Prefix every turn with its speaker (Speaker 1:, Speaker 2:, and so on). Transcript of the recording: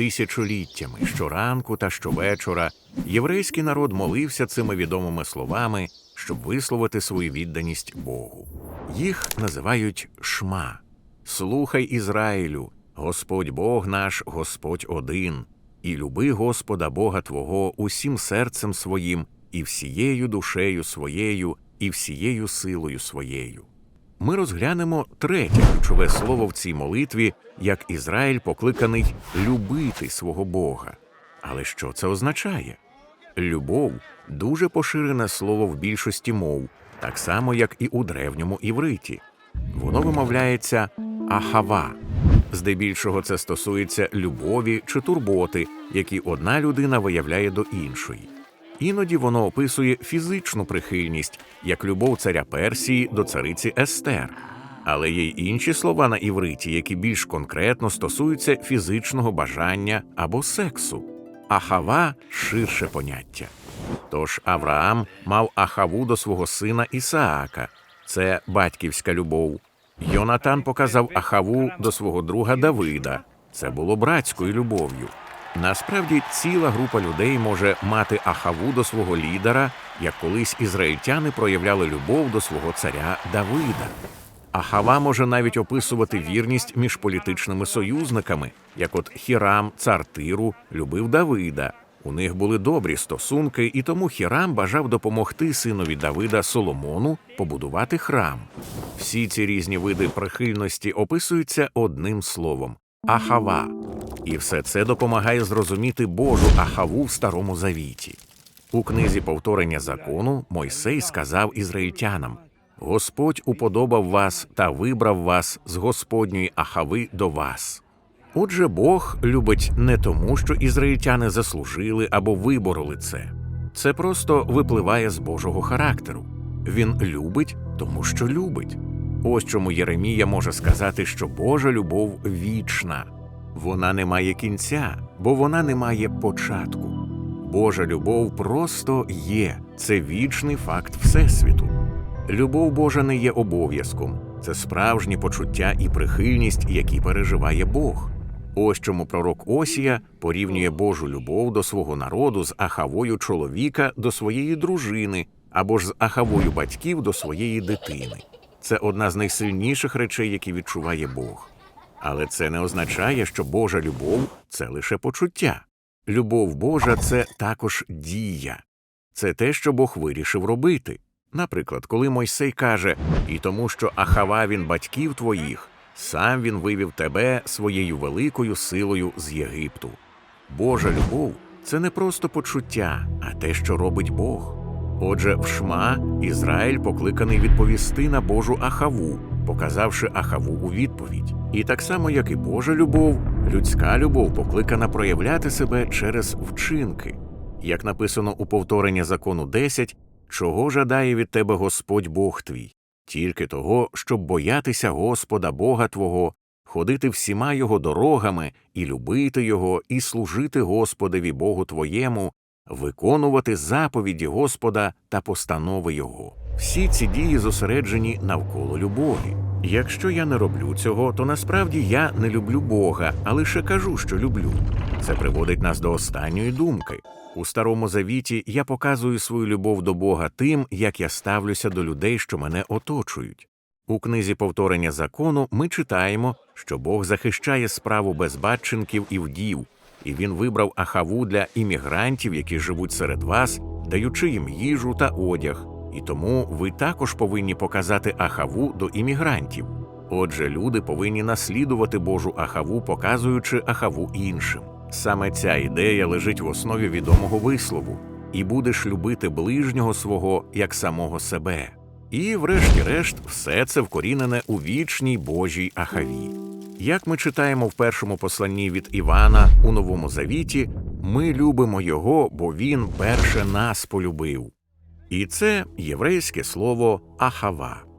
Speaker 1: Тисячоліттями щоранку та щовечора єврейський народ молився цими відомими словами, щоб висловити свою відданість Богу. Їх називають шма. Слухай Ізраїлю, Господь Бог наш, Господь один, і люби Господа Бога Твого усім серцем своїм, і всією душею своєю, і всією силою своєю. Ми розглянемо третє ключове слово в цій молитві, як Ізраїль покликаний любити свого Бога. Але що це означає? Любов дуже поширене слово в більшості мов, так само як і у древньому івриті. Воно вимовляється ахава. Здебільшого це стосується любові чи турботи, які одна людина виявляє до іншої. Іноді воно описує фізичну прихильність, як любов царя Персії до цариці Естер. Але є й інші слова на івриті, які більш конкретно стосуються фізичного бажання або сексу. Ахава ширше поняття. Тож Авраам мав ахаву до свого сина Ісаака, це батьківська любов. Йонатан показав ахаву до свого друга Давида, це було братською любов'ю. Насправді ціла група людей може мати ахаву до свого лідера, як колись ізраїльтяни проявляли любов до свого царя Давида. Ахава може навіть описувати вірність між політичними союзниками, як от Хірам, цар Тиру, любив Давида. У них були добрі стосунки, і тому Хірам бажав допомогти синові Давида Соломону побудувати храм. Всі ці різні види прихильності описуються одним словом ахава. І все це допомагає зрозуміти Божу ахаву в Старому Завіті. У книзі повторення закону Мойсей сказав ізраїльтянам: Господь уподобав вас та вибрав вас з Господньої ахави до вас. Отже, Бог любить не тому, що ізраїльтяни заслужили або вибороли це. Це просто випливає з Божого характеру. Він любить, тому що любить. Ось чому Єремія може сказати, що Божа любов вічна. Вона не має кінця, бо вона не має початку. Божа любов просто є, це вічний факт Всесвіту. Любов Божа не є обов'язком, це справжні почуття і прихильність, які переживає Бог. Ось чому пророк Осія порівнює Божу любов до свого народу з ахавою чоловіка до своєї дружини або ж з ахавою батьків до своєї дитини. Це одна з найсильніших речей, які відчуває Бог. Але це не означає, що Божа любов це лише почуття. Любов Божа це також дія, це те, що Бог вирішив робити. Наприклад, коли Мойсей каже і тому, що Ахава він батьків твоїх, сам він вивів тебе своєю великою силою з Єгипту. Божа любов це не просто почуття, а те, що робить Бог. Отже, в Шма Ізраїль покликаний відповісти на Божу Ахаву, показавши Ахаву у відповідь. І так само, як і Божа любов, людська любов покликана проявляти себе через вчинки. Як написано у повторенні закону 10, чого жадає від тебе Господь Бог твій? Тільки того, щоб боятися Господа Бога Твого, ходити всіма його дорогами, і любити Його, і служити Господеві Богу Твоєму, виконувати заповіді Господа та постанови Його. Всі ці дії зосереджені навколо любові. Якщо я не роблю цього, то насправді я не люблю Бога, а лише кажу, що люблю. Це приводить нас до останньої думки. У старому завіті я показую свою любов до Бога тим, як я ставлюся до людей, що мене оточують. У книзі повторення закону ми читаємо, що Бог захищає справу безбатченків і вдів, і він вибрав ахаву для іммігрантів, які живуть серед вас, даючи їм їжу та одяг. І тому ви також повинні показати ахаву до іммігрантів. Отже, люди повинні наслідувати Божу ахаву, показуючи ахаву іншим. Саме ця ідея лежить в основі відомого вислову і будеш любити ближнього свого як самого себе. І, врешті-решт, все це вкорінене у вічній Божій ахаві. Як ми читаємо в першому посланні від Івана у Новому Завіті, ми любимо його, бо він перше нас полюбив. І це єврейське слово ахава.